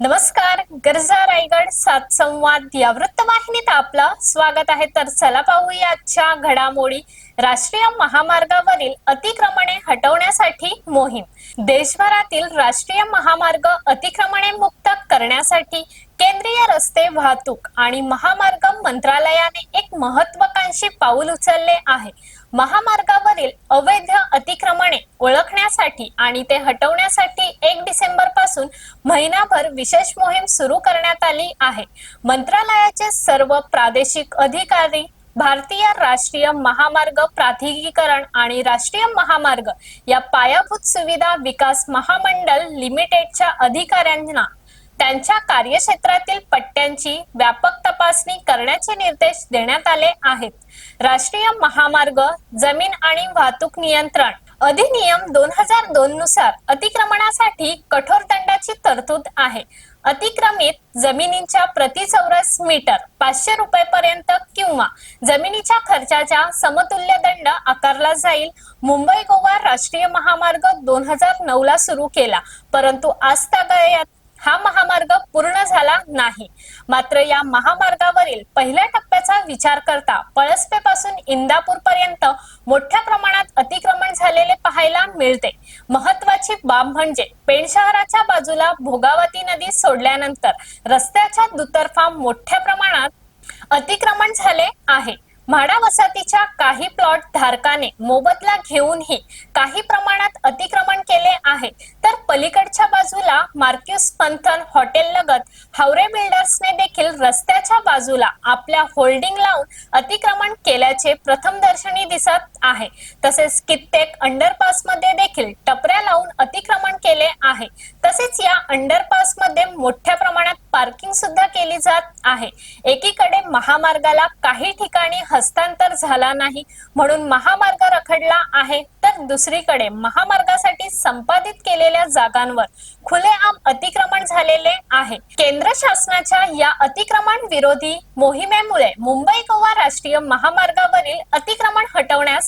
नमस्कार गरजा रायगड सात संवाद या वृत्तवाहिनीत आपलं स्वागत आहे. तर चला पाहूया आजच्या घडामोडी. राष्ट्रीय महामार्गावरील अतिक्रमणे हटवण्यासाठी मोहीम. देशभरातील राष्ट्रीय महामार्ग अतिक्रमणे मुक्त करण्यासाठी केंद्रीय रस्ते वाहतूक आणि महामार्ग मंत्रालयाने एक महत्वाकांक्षी पाऊल उचलले आहे. महामार्गावरील अवैध अतिक्रमणे ओळखण्यासाठी आणि ते हटवण्यासाठी एक डिसेंबरपासून महिनाभर विशेष मोहीम सुरू करण्यात आली आहे. मंत्रालयाचे सर्व प्रादेशिक अधिकारी भारतीय राष्ट्रीय महामार्ग प्राधिकरण आणि राष्ट्रीय महामार्ग या पायाभूत सुविधा विकास महामंडळ लिमिटेडच्या अधिकाऱ्यांना त्यांच्या कार्यक्षेत्रातील पट्ट्यांची व्यापक तपासणी करण्याचे निर्देश देण्यात आले आहेत. राष्ट्रीय महामार्ग जमीन आणि वाहतूक नियंत्रण अधिनियम दोन हजार दोन नुसार अतिक्रमणासाठी कठोर दंडाची तरतूद आहे. अतिक्रमित जमिनीच्या प्रति चौरस मीटर पाचशे रुपये पर्यंत किंवा जमिनीच्या खर्चाच्या समतुल्य दंड आकारला जाईल. मुंबई गोवा राष्ट्रीय महामार्ग दोन हजार नऊ ला सुरू केला परंतु आज तागायत हा महामार्ग पूर्ण झाला नाही. मात्र या महामार्गावरील पहिल्या टप्प्याचा विचार करता पळसपे पासून इंदापूर पर्यंत मोठ्या प्रमाणात अतिक्रमण झालेले पाहायला मिळते. महत्वाची बाब म्हणजे पेण शहराच्या बाजूला भोगावती नदी सोडल्यानंतर रस्त्याच्या दुतर्फा मोठ्या प्रमाणात अतिक्रमण झाले आहे. म्हाडा वसाहतीच्या काही प्लॉट धारकाने मोबदला घेऊनही काही प्रमाणात अतिक्रमण केले आहे. तर पलीकडच्या बाजूला मार्क्युस पंथन हॉटेल लगत हावरे बिल्डर्सने रस्त्याच्या बाजूला आपल्या होल्डिंग लावून अतिक्रमण केल्याचे प्रथमदर्शनी दिसत आहे. तसेच कित्येक अंडरपासमध्ये देखील टपऱ्या लावून अतिक्रमण केले आहे. तसेच या अंडरपासमध्ये मोठ्या प्रमाणात पार्किंग सुद्धा केली जात आहे. एकीकडे महामार्गाला काही ठिकाणी हस्तांतर झाला नाही म्हणून महामार्ग रखडला आहे तर दुसरीकडे महामार्गासाठी संपादित केलेल्या जागांवर खुलेआम अतिक्रमण झालेले आहे. केंद्र शासनाच्या या अतिक्रमण विरोधी मोहिमेमुळे मुंबई गोवा राष्ट्रीय महामार्गावरील अतिक्रमण हटवण्यास